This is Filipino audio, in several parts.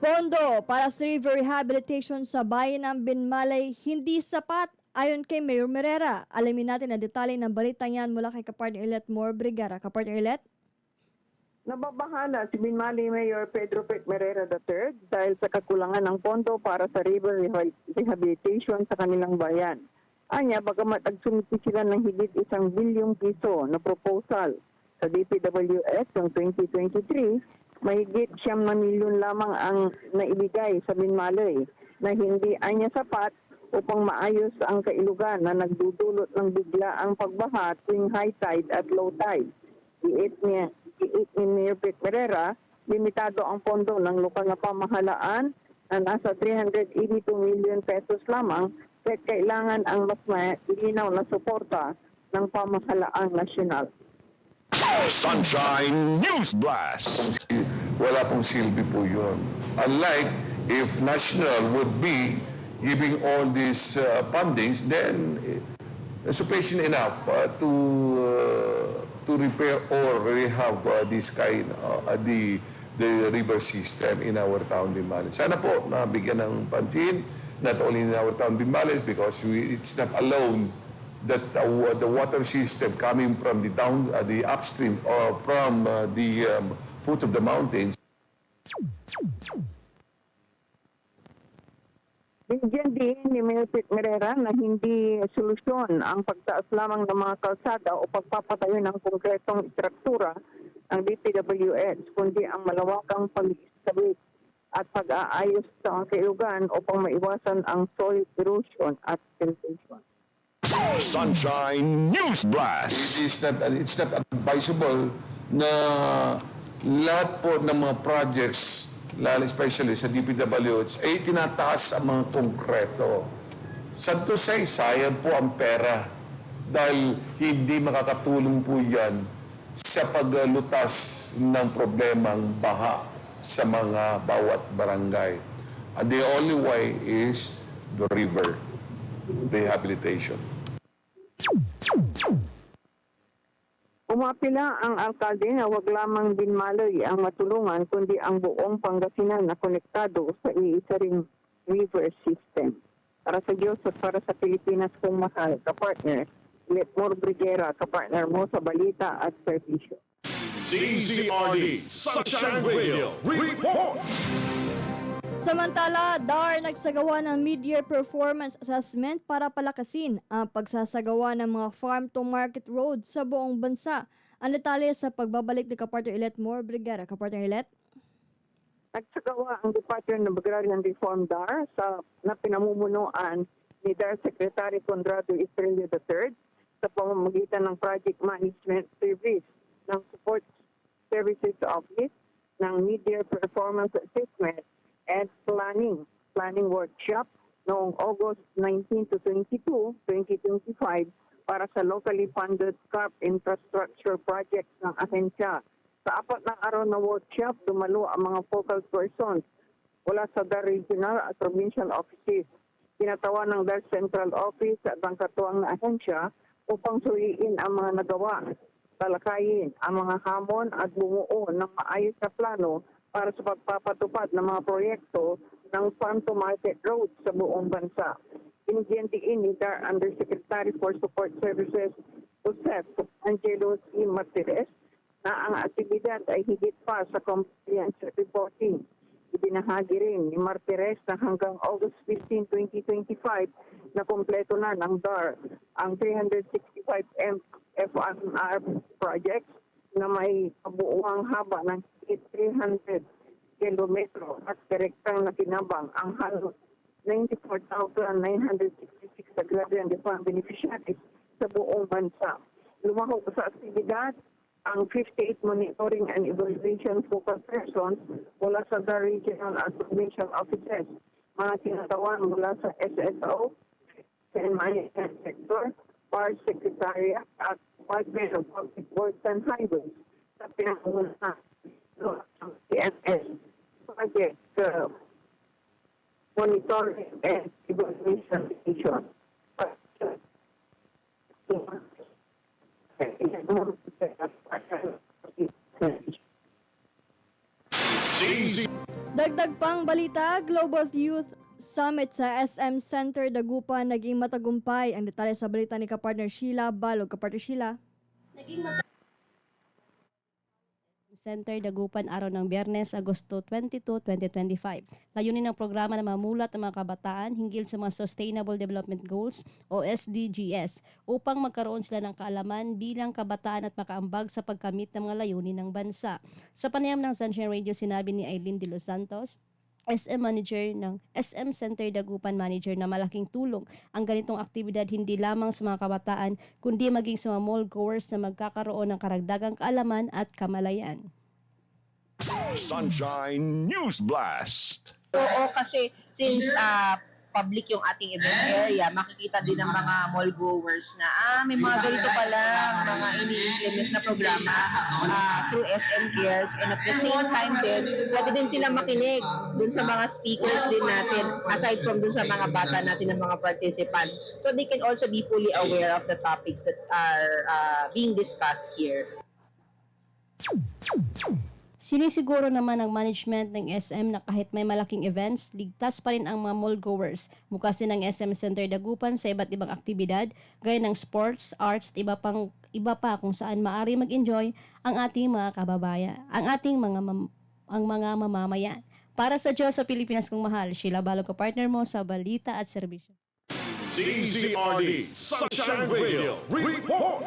Pondo para sa river rehabilitation sa bayan ng Binmalay hindi sapat ayon kay Mayor Merera. Alamin natin ang detalye ng balita yan mula kay Kapartner Ilet More Brigara. Kapartner Ilet? Nababahala si Binmali Mayor Pedro Pet Merera III dahil sa kakulangan ng pondo para sa river reha- rehabilitation sa kanilang bayan. Anya, bagamat agsumiti sila ng higit isang bilyong piso na proposal sa DPWS noong 2023, mahigit siyam na milyon lamang ang naibigay sa Binmalay na hindi anya sapat upang maayos ang kailugan na nagdudulot ng bigla ang pagbaha tuwing high tide at low tide. Giit niya, giit ni Mayor Pet Pereira, limitado ang pondo ng lokal na pamahalaan na nasa 382 million pesos lamang kaya kailangan ang mas malinaw na suporta ng pamahalaang nasyonal. Sunshine News Blast. wala pong silbi po yun. Unlike if national would be giving all these uh, fundings, then uh, sufficient enough uh, to uh, to repair or rehab uh, this kind uh, the the river system in our town Bimbales. Sana po nabigyan ng pansin not only in our town Bimbales because we, it's not alone that uh, the water system coming from the down uh, the upstream or from uh, the um, foot of the mountains Binigyan din ni Mayor Merera na hindi solusyon ang pagtaas lamang ng mga kalsada o pagpapatayo ng konkretong struktura ng DPWS, kundi ang malawakang pag-establish at pag-aayos sa kailugan upang maiwasan ang soil erosion at siltation. Sunshine News Blast. it is not it's not advisable na lahat po ng mga projects lalo especially sa DPWH ay tinataas ang mga konkreto. Sad to say, sayang po ang pera dahil hindi makakatulong po yan sa paglutas ng problemang baha sa mga bawat barangay. And the only way is the river rehabilitation. Umapila ang alkalde na wag lamang din maloy ang matulungan kundi ang buong Pangasinan na konektado sa iisa ring river system. Para sa Diyos at para sa Pilipinas kong mahal, kapartner, Letmore Brigera, kapartner mo sa balita at serbisyo. DZRD Sunshine Radio Report. Samantala, DAR nagsagawa ng mid-year performance assessment para palakasin ang pagsasagawa ng mga farm-to-market roads sa buong bansa. Ang detalye sa pagbabalik ni Kapartner Ilet More Brigara. Kapartner Ilet? Nagsagawa ang Department of Agrarian Reform DAR sa na pinamumunuan ni DAR Secretary Conrado Estrella III sa pamamagitan ng Project Management Service ng Support Services Office ng Mid-Year Performance Assessment and Planning Planning Workshop noong August 19 to 22, 2025 para sa locally funded CARP infrastructure projects ng ahensya. Sa apat na araw na workshop, dumalo ang mga focal persons mula sa DAR Regional at Provincial Offices. Tinatawan ng DAR Central Office at ang katuwang na ahensya upang suriin ang mga nagawa, talakayin ang mga hamon at bumuo ng maayos na plano para sa pagpapatupad ng mga proyekto ng farm-to-market roads sa buong bansa. Binigyan din ni DAR Undersecretary for Support Services Joseph Angelo C. Martires na ang aktibidad ay higit pa sa comprehensive reporting. Ibinahagi rin ni Martires na hanggang August 15, 2025 na kompleto na ng DAR ang 365 M FRR projects na may kabuuang haba ng higit 300 kilometro at direktang nakinabang ang halos 94,966 agrarian defarm beneficiaries sa buong bansa. Lumahok sa aktibidad ang 58 monitoring and evaluation focal persons mula sa the regional and provincial offices, mga tinatawan mula sa SSO, management sector, Power Secretariat at Department of Public Works and Highways. Sa pinangunahan ng PNS project uh, monitoring and evaluation mission. DZ Dagdag pang balita, Global Youth Summit sa SM Center Dagupan naging matagumpay. Ang detalye sa balita ni kapartner Sheila Balog. Kapartner Sheila. Center Dagupan araw ng Biyernes, Agosto 22, 2025. Layunin ng programa na mamulat ang mga kabataan hinggil sa mga Sustainable Development Goals o SDGs upang magkaroon sila ng kaalaman bilang kabataan at makaambag sa pagkamit ng mga layunin ng bansa. Sa panayam ng Sunshine Radio, sinabi ni Eileen De Los Santos, SM Manager ng SM Center Dagupan Manager na malaking tulong ang ganitong aktibidad hindi lamang sa mga kabataan kundi maging sa mga mall goers na magkakaroon ng karagdagang kaalaman at kamalayan. Sunshine News Blast. Oo, kasi since ah, public yung ating event area, makikita din ng mga mall goers na ah, may mga ganito pala, mga ini-implement na programa ah, through SM Cares and at the same time din, pwede din sila makinig dun sa mga speakers din natin aside from dun sa mga bata natin ng mga participants. So they can also be fully aware of the topics that are ah, being discussed here. Sinisiguro naman ng management ng SM na kahit may malaking events, ligtas pa rin ang mga mall goers. Bukas din ang SM Center Dagupan sa iba't ibang aktibidad, gaya ng sports, arts at iba, pang, iba pa kung saan maaari mag-enjoy ang ating mga kababayan, ang ating mga mam- ang mga mamamayan. Para sa Diyos sa Pilipinas kong mahal, Sheila Balog ka partner mo sa balita at serbisyo. DZRD Sunshine Radio. Report.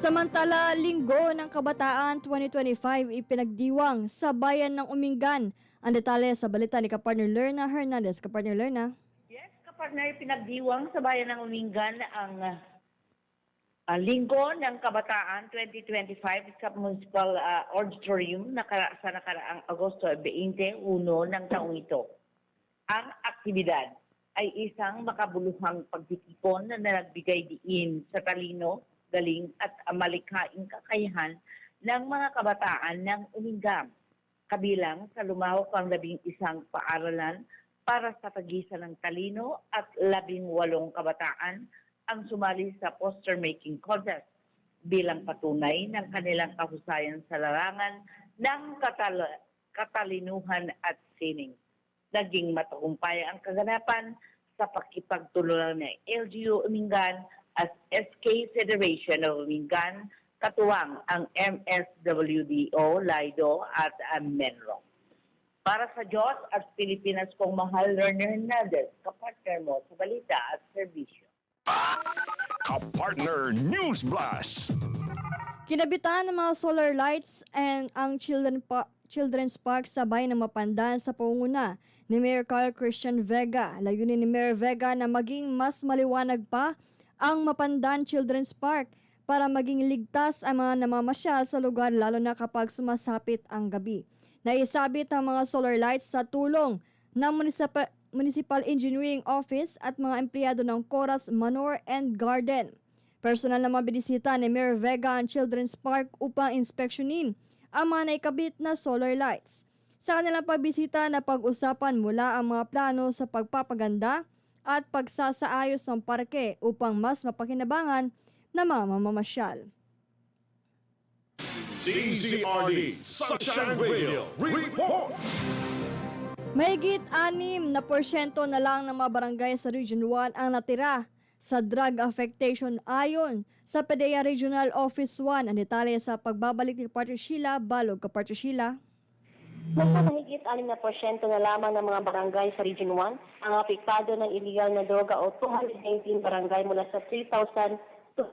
Samantala, Linggo ng Kabataan 2025 ipinagdiwang sa bayan ng Umingan. Ang detalye sa balita ni kapartner Lerna Hernandez. Kapartner Lerna. Yes, kapartner, pinagdiwang sa bayan ng Umingan ang uh, linggo ng kabataan 2025 sa Municipal ah, Auditorium nakara sa nakaraang Agosto 21 ng taong ito. Ang aktibidad ay isang makabuluhang pagtitipon na nagbigay diin sa talino, galing at malikhaing kakayahan ng mga kabataan ng Umingan kabilang sa lumawak ang labing isang paaralan para sa pagisan ng talino at labing walong kabataan ang sumali sa poster making contest bilang patunay ng kanilang kahusayan sa larangan ng katal- katalinuhan at sining. Naging matagumpay ang kaganapan sa pakipagtulungan ng LGU Umingan at SK Federation of Umingan, katuwang ang MSWDO, LIDO at uh, Menro. Para sa Diyos at Pilipinas kong mahal, Lerner Hernandez, kapartner mo sa balita at serbisyo. Kapartner News Blast. Kinabitan ng mga solar lights and ang children pa- Children's Park sa bayan ng Mapandan sa pangunguna ni Mayor Carl Christian Vega. Layunin ni Mayor Vega na maging mas maliwanag pa ang Mapandan Children's Park para maging ligtas ang mga namamasyal sa lugar lalo na kapag sumasapit ang gabi. Naisabit ang mga solar lights sa tulong ng Municipal, Municipal Engineering Office at mga empleyado ng Coras Manor and Garden. Personal na mabidisita ni Mayor Vega ang Children's Park upang inspeksyonin ang mga naikabit na solar lights. Sa kanilang pagbisita na pag-usapan mula ang mga plano sa pagpapaganda at pagsasaayos ng parke upang mas mapakinabangan na mga mamamasyal. DZRD Sunshine Radio. Report. Mahigit 6 na porsyento na lang ng mga barangay sa Region 1 ang natira sa drug affectation ayon sa PDEA Regional Office 1. Ang detalye sa pagbabalik ni Partner Sheila Balog. Kapartner Sheila. Nasa mahigit 6% na lamang ng mga barangay sa Region 1 ang apektado ng illegal na droga o 219 barangay mula sa 3,000 to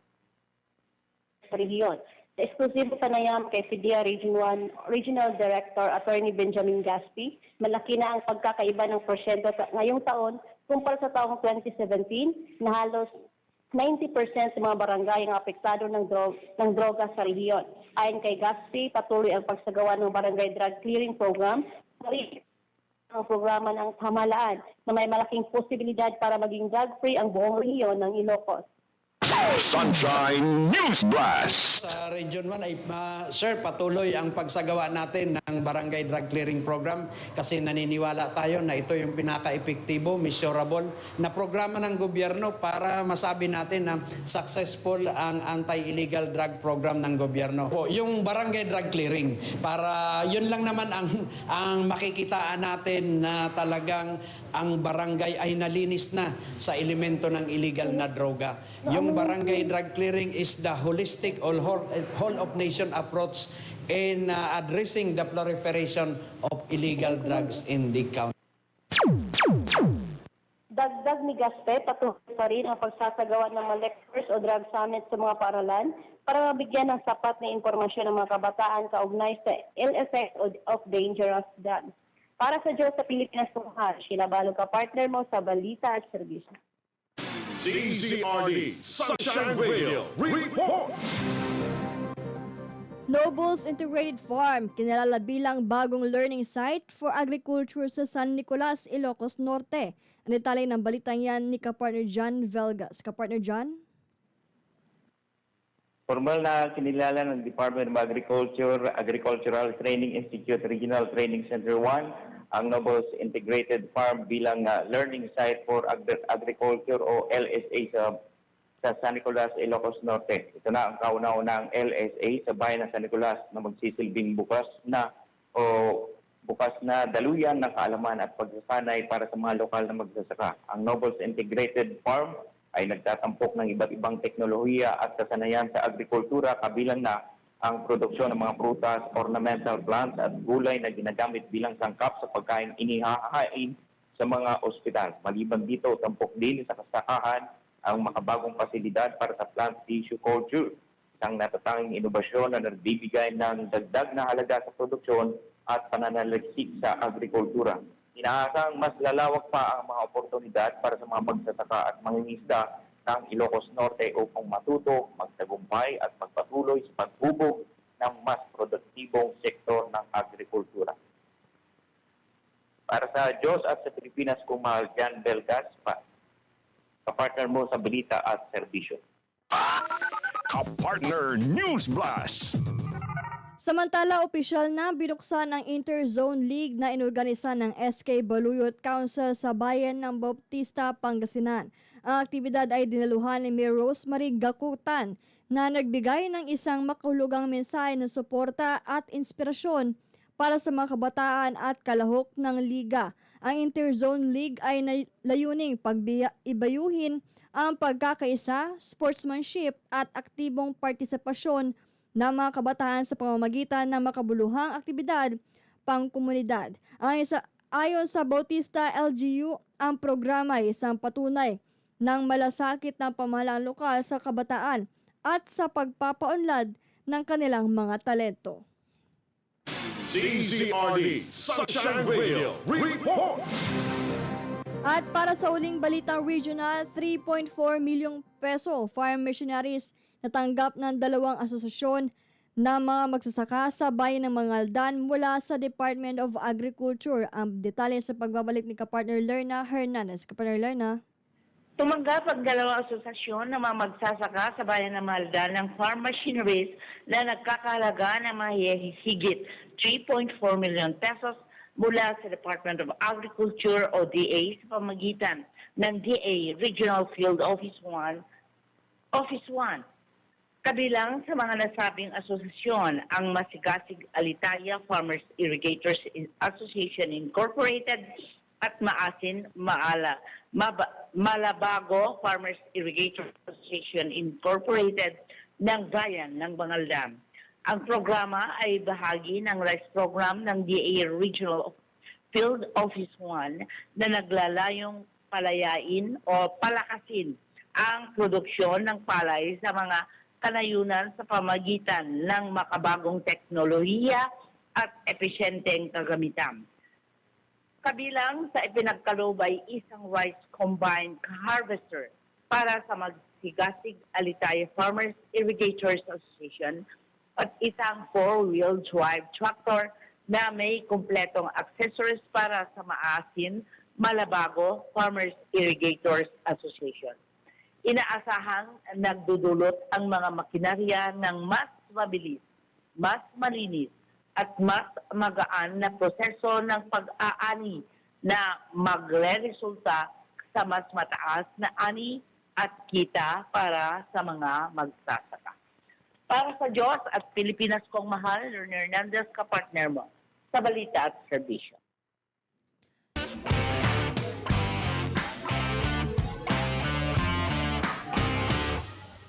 sa rehiyon. Sa eksklusibo panayam kay PDEA Region 1 Regional Director Attorney Benjamin Gaspi, malaki na ang pagkakaiba ng porsyento sa ngayong taon kumpara sa taong 2017 na halos 90% sa mga barangay ang apektado ng, dro- ng droga sa rehiyon. Ayon kay Gaspi, patuloy ang pagsagawa ng Barangay Drug Clearing Program, ang programa ng pamahalaan na may malaking posibilidad para maging drug-free ang buong rehiyon ng Ilocos. Sunshine News Blast. Sa Region 1 ay, ah, sir, patuloy ang pagsagawa natin ng Barangay Drug Clearing Program kasi naniniwala tayo na ito yung pinaka-epektibo, measurable na programa ng gobyerno para masabi natin na successful ang anti-illegal drug program ng gobyerno. Po, yung Barangay Drug Clearing, para yun lang naman ang, ang makikitaan natin na talagang ang barangay ay nalinis na sa elemento ng illegal na droga. Yung barangay drug clearing is the holistic or whole, whole of nation approach in uh, addressing the proliferation of illegal drugs in the county. Dagdag ni Gaspe, patuloy pa rin ang pagsasagawa ng mga lectures o drug summit sa mga paaralan para mabigyan ng sapat na impormasyon ng mga kabataan kaugnay sa ill effects of- dangerous drugs. Para sa Diyos sa Pilipinas Tungkol, Shinabalo ka partner mo sa balita at serbisyo. DZRD Sunshine Radio Report. Nobles Integrated Farm, kinalala bilang bagong learning site for agriculture sa San Nicolas, Ilocos Norte. Ang detalye ng balitang yan ni kapartner John Velgas. Kapartner John? Formal na kinilala ng Department of Agriculture, Agricultural Training Institute Regional Training Center 1 ang Nobles Integrated Farm bilang uh, learning site for agri- agriculture o LSA sa sa San Nicolas, Ilocos Norte. Ito na ang kauna-unang LSA sa bayan ng San Nicolas na magsisilbing bukas na o bukas na daluyan ng kaalaman at pagsasanay para sa mga lokal na magsasaka. Ang Nobles Integrated Farm ay nagtatampok ng iba't ibang teknolohiya at kasanayan sa agrikultura kabilang na ang produksyon ng mga prutas, ornamental plants at gulay na ginagamit bilang sangkap sa pagkain inihahain sa mga ospital. Maliban dito, tampok din sa kasakahan ang makabagong pasilidad para sa plant tissue culture, isang natatanging inobasyon na nagbibigay ng dagdag na halaga sa produksyon at pananaliksik sa agrikultura. Inaasang mas lalawak pa ang mga oportunidad para sa mga magsasaka at mangingisda ng Ilocos Norte upang matuto, magtagumpay at magpatuloy sa paghubog ng mas produktibong sektor ng agrikultura. Para sa Diyos at sa Pilipinas, kumahal Jan Belgas, pa, kapartner mo sa balita at serbisyo. Kapartner News Blast. Samantala, opisyal na binuksan ang Interzone League na inorganisa ng SK Baluyot Council sa bayan ng Bautista, Pangasinan. Ang aktibidad ay dinaluhan ni Mayor Rosemary Gakutan na nagbigay ng isang makahulugang mensahe ng suporta at inspirasyon para sa mga kabataan at kalahok ng liga. Ang Interzone League ay layuning pagbayuhin ang pagkakaisa, sportsmanship at aktibong partisipasyon ng mga kabataan sa pamamagitan ng makabuluhang aktibidad pangkomunidad. Ayon sa, ayon sa Bautista LGU, ang programa ay isang patunay ng malasakit ng pamahalaan lokal sa kabataan at sa pagpapaunlad ng kanilang mga talento. DZRD Sunshine Radio Report. At para sa uling balitang regional, 3.4 milyong peso farm missionaries natanggap ng dalawang asosasyon na mga magsasaka sa bayan ng Mangaldan mula sa Department of Agriculture. Ang detalye sa pagbabalik ni kapartner Lerna Hernandez. Kapartner Lerna. Tumanggap ang dalawang asosasyon ng mga magsasaka sa bayan ng Malda ng farm machineries na nagkakahalaga ng mga higit 3.4 million pesos mula sa Department of Agriculture o DA sa pamagitan ng DA Regional Field Office 1, Office 1. Kabilang sa mga nasabing asosasyon ang Masigasig Alitaya Farmers Irrigators Association Incorporated at Maasin Maala Maba- Malabago Farmers Irrigators Association Incorporated ng Bayan ng Bangaldan. Ang programa ay bahagi ng rice program ng DA Regional Field Office 1 na naglalayong palayain o palakasin ang produksyon ng palay sa mga kanayunan sa pamagitan ng makabagong teknolohiya at epesyenteng kagamitan. Kabilang sa ipinagkaloob ay isang rice combined harvester para sa Magsigasig Alitaya Farmers Irrigators Association at isang four-wheel drive tractor na may kumpletong accessories para sa Maasin Malabago Farmers Irrigators Association. Inaasahang nagdudulot ang mga makinarya ng mas mabilis, mas malinis, at mas magaan na proseso ng pag-aani na magre-resulta sa mas mataas na ani at kita para sa mga magsasaka. Para sa Diyos at Pilipinas kong mahal, Lorna Hernandez, kapartner mo sa Balita at Serbisyo.